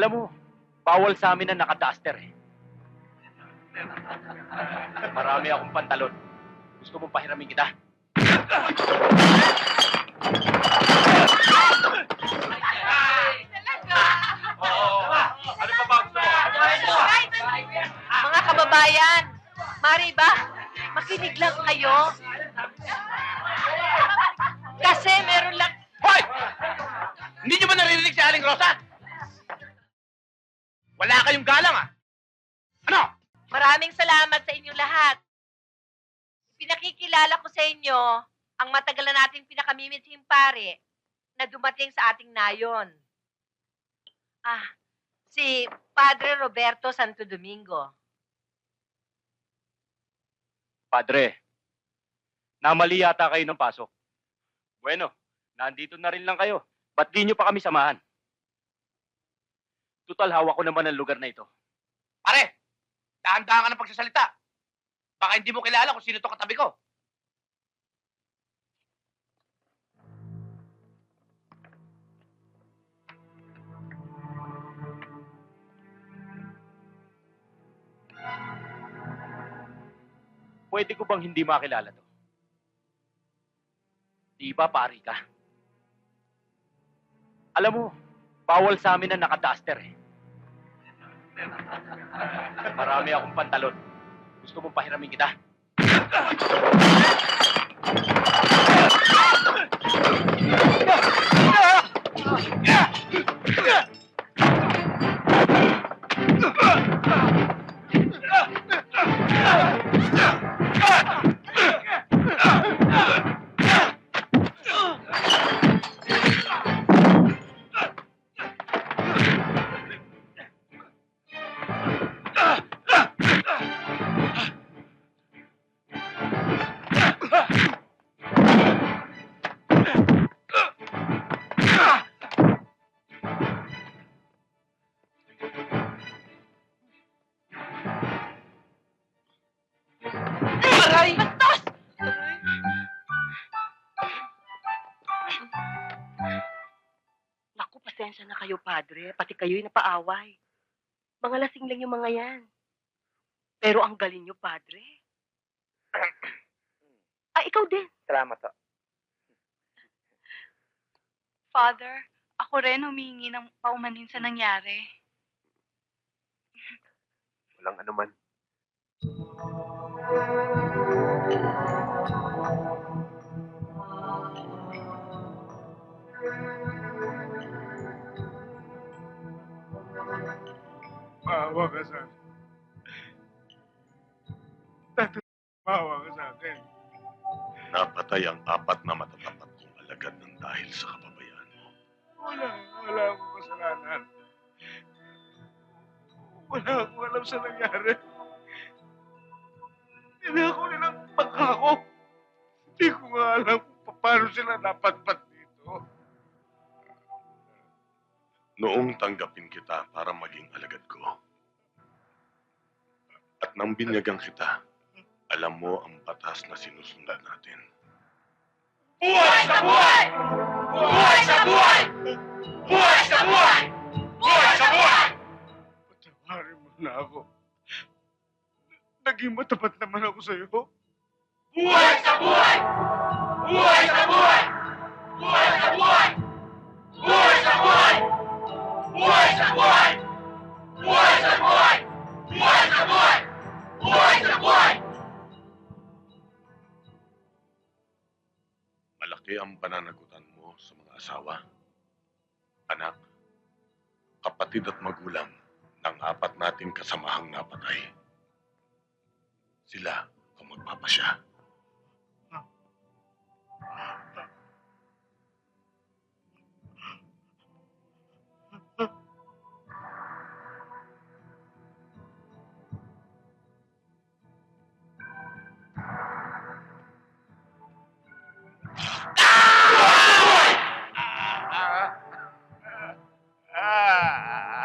Alam mo, bawal sa amin na naka-duster eh. Marami akong pantalon. Gusto mong pahiramin kita? Ano Mga kababayan, mari ba, makinig lang kayo. Kasi meron lang, Hoy! Hindi nyo ba naririnig si Aling Rosa? Wala kayong galang ah! Ano? maraming salamat sa inyong lahat. Pinakikilala ko sa inyo ang matagal na nating pinakamimitsing pare na dumating sa ating nayon. Ah, si Padre Roberto Santo Domingo. Padre, namali yata kayo ng pasok. Bueno, nandito na rin lang kayo. Ba't di nyo pa kami samahan? Tutal, hawak ko naman ang lugar na ito. Pare, dahan-dahan ka ng pagsasalita. Baka hindi mo kilala kung sino to katabi ko. Pwede ko bang hindi makilala to? Di ba pari ka? Alam mo, bawal sa amin na naka-duster eh. Marami akong pantalon. Gusto mong pahiramin kita? Aray! Padre. Pati kayo'y napaaway. Mga lasing lang yung mga yan. Pero ang galing nyo, padre. Ay, ikaw din. Salamat to. Father, ako rin humingi ng paumanhin sa nangyari. Walang anuman. Maawa ka sa akin. Tatay, maawa ka sa akin. Napatay ang apat na matatapat kong alagad ng dahil sa kapabayaan mo. Wala, wala akong kasalanan. Wala akong alam sa nangyari. Hindi ako nilang pangako. Hindi ko nga alam kung paano sila napatpat dito. Noong tanggapin kita para maging alagad ko. At nang binyagang kita, alam mo ang batas na sinusundan natin. Buhay sa buhay! Buhay sa buhay! Buhay sa buhay! Buhay sa buhay! Patawarin mo na ako. Naging matapat naman ako sa'yo. Buhay sa buhay! Buhay sa buhay! Buhay sa buhay! Buhay sa buhay! Buhay sa buhay! Buhay sa buhay! Buhay sa! Malaki ang pananagutan mo sa mga asawa, anak, kapatid at magulang ng apat nating kasamahang napatay. Sila ang magpapasya. Ah!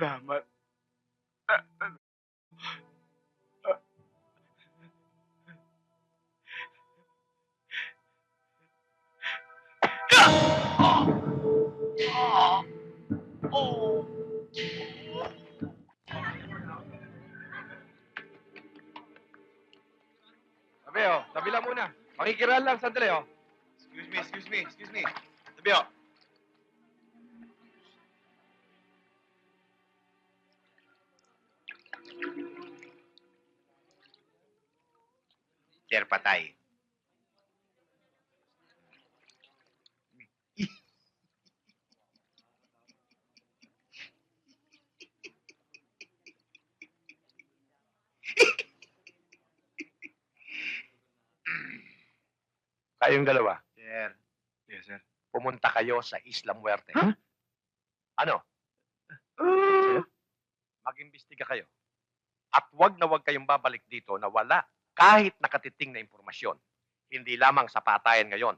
Salamat. Tabi oh, tabi lang muna. Makikiral lang, sandali oh. Excuse me, excuse me, excuse me. Tabi oh. Sir, patay. Kayong dalawa, Sir. Yes, sir. pumunta kayo sa Isla Muerte. Huh? Ano? Sir? Mag-imbestiga kayo. At wag na wag kayong babalik dito na wala kahit nakatiting na impormasyon. Hindi lamang sa patayan ngayon,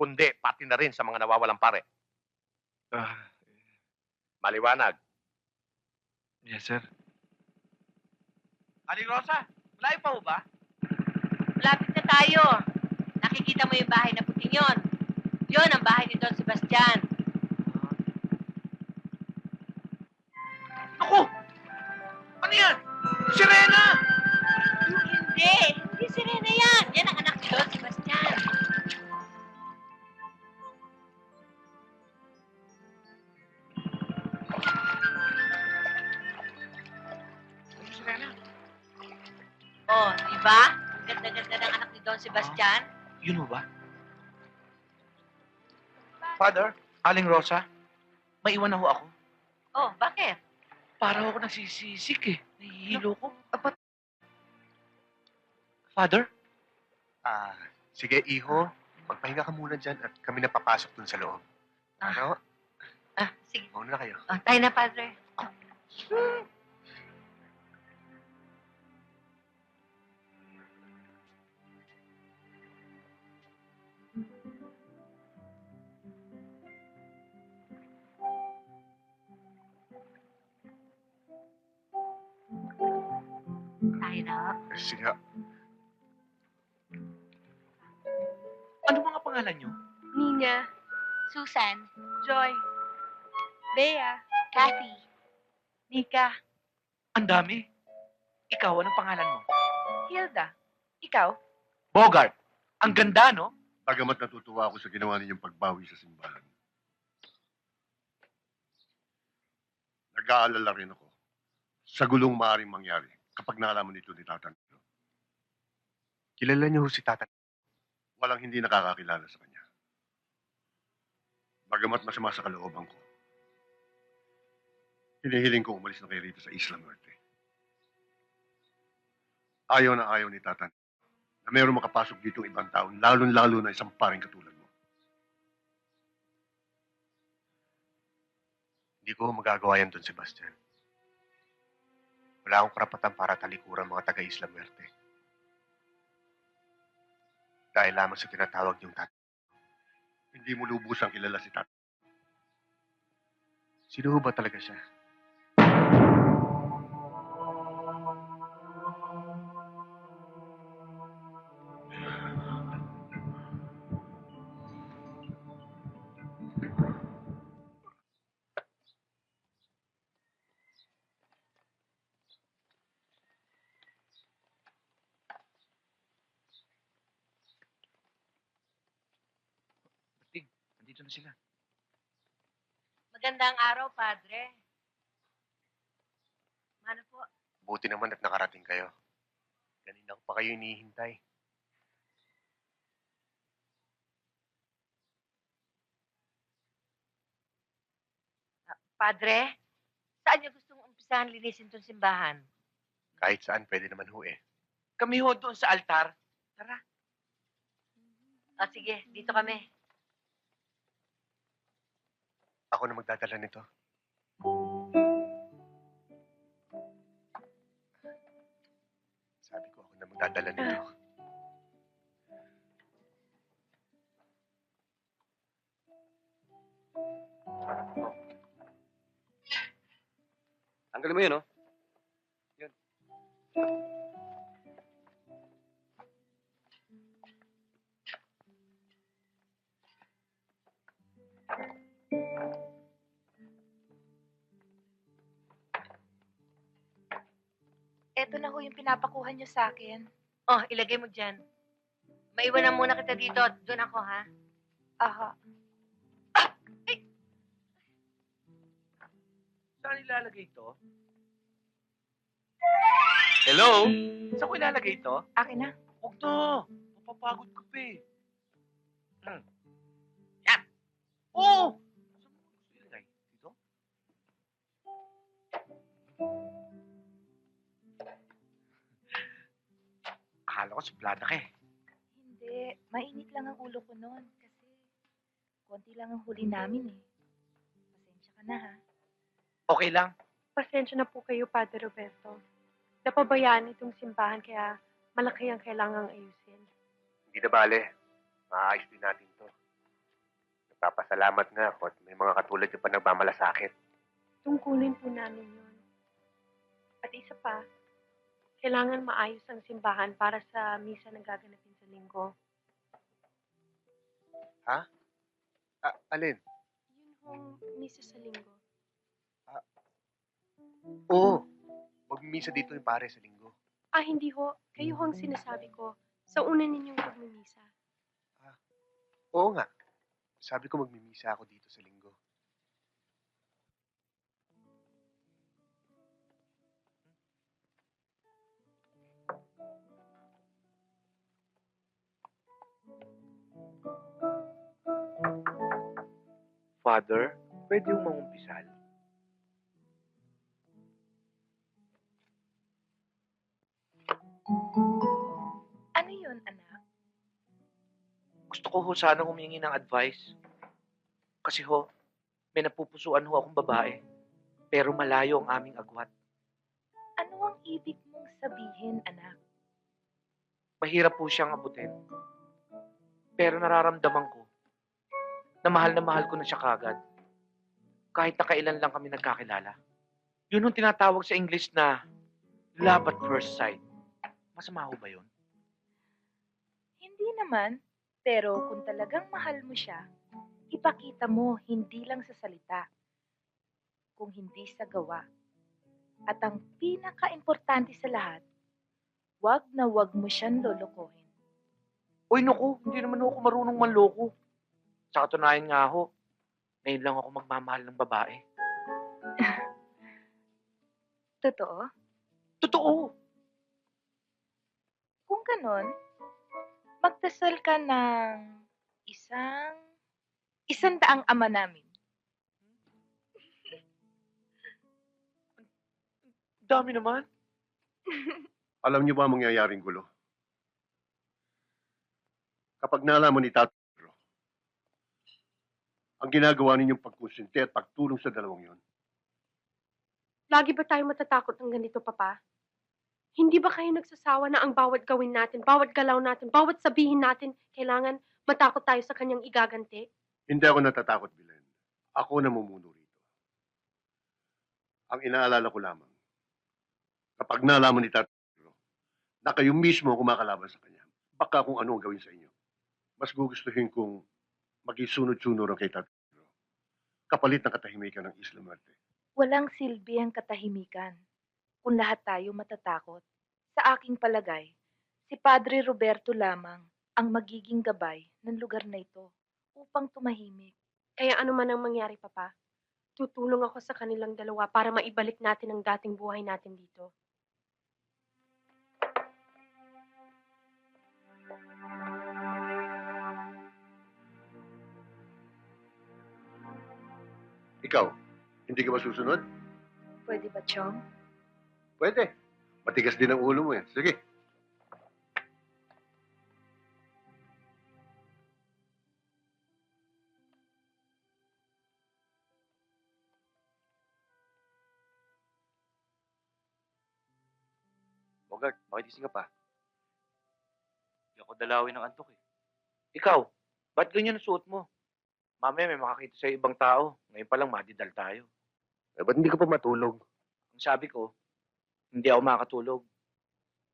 kundi pati na rin sa mga nawawalang pare. Ah, Maliwanag. yes, sir. Aling Rosa, malayo pa ho ba? Malapit na tayo. Nakikita mo yung bahay na puting yon. Yon ang bahay ni Don Sebastian. Naku! Ano yan? Sirena! Hindi! Hindi si Rena yan! Yan ang anak Don Sebastian. Ano? Oh, di ba? Ang Ganda-ganda ng anak ni Don Sebastian. Yun ho ba? Father, Aling Rosa, may iwan na ho ako. Oh, bakit? Para ako nasisisik eh. Nahihilo ko. Apat. Father? Ah, sige, iho. Magpahinga ka muna dyan at kami na papasok dun sa loob. Ah. Ano? Ah, sige. Mauna na kayo. Oh, tayo na, Padre. Tayo na. Sige, pangalan nyo? Nina, Susan, Joy, Bea, Kathy, Nika, Ang dami. Ikaw, anong pangalan mo? Hilda. Ikaw? Bogart. Ang ganda, no? Bagamat natutuwa ako sa ginawa ninyong pagbawi sa simbahan. Nag-aalala rin ako sa gulong maaaring mangyari kapag nalaman ito ni Tatan. kilala niyo ho si Tata. Walang hindi nakakakilala sa kanya. Bagamat masama sa kalooban ko, hinihiling ko umalis na kay Rita sa Isla Muerte. Ayaw na ayaw ni Tatan na mayroong makapasok dito ibang taon, lalo-lalo na isang paring katulad mo. Hindi ko magagawa yan dun, Sebastian. Wala akong karapatan para talikuran mga taga-Isla Muerte. Dahil lamang sa tinatawag niyong Tata. Hindi mo lubusang kilala si Tatan. Sino ba talaga siya? Nandito na sila. Magandang araw, Padre. Ano po? Buti naman at nakarating kayo. Kanina ko pa kayo inihintay. Padre, saan niyo gustong umpisahan linisin tong simbahan? Kahit saan, pwede naman ho eh. Kami ho doon sa altar. Tara. O sige, dito kami. Ako na magdadala nito. Sabi ko ako na magdadala nito. Tanggalin mo yun, oh. Yun. Eto na ho yung pinapakuha niyo sa akin. Oh, ilagay mo dyan. Maiwanan muna kita dito at doon ako, ha? Aha. Saan ilalagay ito? Hello? Saan ko ilalagay ito? Akin na. Huwag na. Mapapagod ka pa eh. Hmm. Yan. Oo! Ko suplada ka eh. Hindi. Mainit lang ang ulo ko noon. Kasi konti lang ang huli namin, eh. Pasensya ka na, ha? Okay lang. Pasensya na po kayo, Padre Roberto. Napabayaan itong simbahan kaya malaki ang kailangang ayusin. Hindi na bale. Maayos din natin to. Nagpapasalamat nga ako at may mga katulad yung pa nagmamalasakit. Tungkulin po namin yun. At isa pa, kailangan maayos ang simbahan para sa misa na gaganapin sa linggo. Ah, alin? Yun hong misa sa linggo. Oo. Magmimisa dito yung pare sa linggo. Ah, hindi ho. Kayo ho ang sinasabi ko. Sa una ninyong pagmimisa. Oo nga. Sabi ko magmimisa ako dito sa linggo. Father, pwede yung mangumpisal? Ano yun, anak? Gusto ko ho sana humingi ng advice. Kasi ho, may napupusuan ho akong babae. Pero malayo ang aming agwat. Ano ang ibig mong sabihin, anak? Mahirap po siyang abutin. Pero nararamdaman ko na mahal na mahal ko na siya kagad. Kahit na kailan lang kami nagkakilala. Yun ang tinatawag sa English na love at first sight. Masama ho ba yun? Hindi naman. Pero kung talagang mahal mo siya, ipakita mo hindi lang sa salita, kung hindi sa gawa. At ang pinaka-importante sa lahat, wag na wag mo siyang lolokohin. Uy, naku, hindi naman ako marunong manloko. Sa katunayan nga ho, ngayon lang ako magmamahal ng babae. Totoo? Totoo! Kung ganon, magdasal ka ng isang, isang daang ama namin. Dami naman. Alam niyo ba ang mangyayaring gulo? Kapag nalaman ni Tato Pedro, ang ginagawa ninyong pagkusinti at pagtulong sa dalawang yon, Lagi ba tayo matatakot ng ganito, Papa? Hindi ba kayo nagsasawa na ang bawat gawin natin, bawat galaw natin, bawat sabihin natin, kailangan matakot tayo sa kanyang igaganti? hindi ako natatakot, Bilen. Ako namumuno rito. Ang inaalala ko lamang, kapag nalaman ni Tato Pedro na kayo mismo kumakalaban sa kanya, baka kung ano ang gawin sa inyo, mas gugustuhin kong maging sunod-sunod kay Pedro. Kapalit ng katahimikan ng Isla Muerte. Walang silbi ang katahimikan kung lahat tayo matatakot. Sa aking palagay, si Padre Roberto lamang ang magiging gabay ng lugar na ito upang tumahimik. Kaya ano man ang mangyari, Papa, tutulong ako sa kanilang dalawa para maibalik natin ang dating buhay natin dito. Ikaw, hindi ka ba susunod? Pwede ba, Chong? Pwede. Matigas din ang ulo mo yan. Sige. Bogart, makitising ka pa. Hindi ako dalawin ng antok eh. Ikaw, ba't ganyan ang suot mo? Mamaya may makakita sa ibang tao. Ngayon pa lang madidal tayo. Eh, ba't hindi ka pa matulog? Ang Sabi ko, hindi ako makatulog.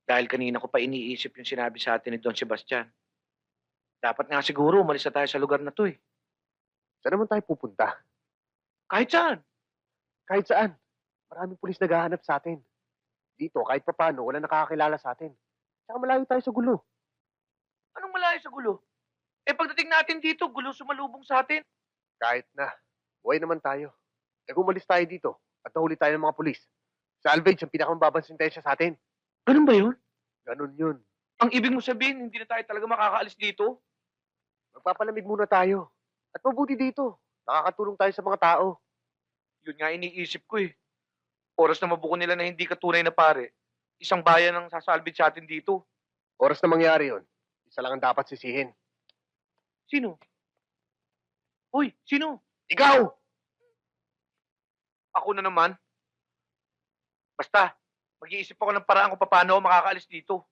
Dahil kanina ko pa iniisip yung sinabi sa atin ni Don Sebastian. Dapat nga siguro umalis na tayo sa lugar na to eh. Saan naman tayo pupunta? Kahit saan. Kahit saan. Maraming pulis naghahanap sa atin. Dito, kahit papano, wala nakakakilala sa atin. Saka malayo tayo sa gulo. Anong malayo sa gulo? Eh pagdating natin dito, gulo sumalubong sa atin. Kahit na. Buhay naman tayo. Eh kung umalis tayo dito at nahuli tayo ng mga pulis, salvage ang pinakamababang sentensya sa atin. Ganun ba yun? Ganun yun. Ang ibig mo sabihin, hindi na tayo talaga makakaalis dito? Magpapalamig muna tayo. At mabuti dito. Nakakatulong tayo sa mga tao. Yun nga iniisip ko eh. Oras na mabuko nila na hindi ka tunay na pare. Isang bayan ang sasalbit sa atin dito. Oras na mangyari yun, isa lang ang dapat sisihin. Sino? Uy, sino? Ikaw! Ako na naman. Basta, mag-iisip ako ng paraan kung paano ako makakaalis dito.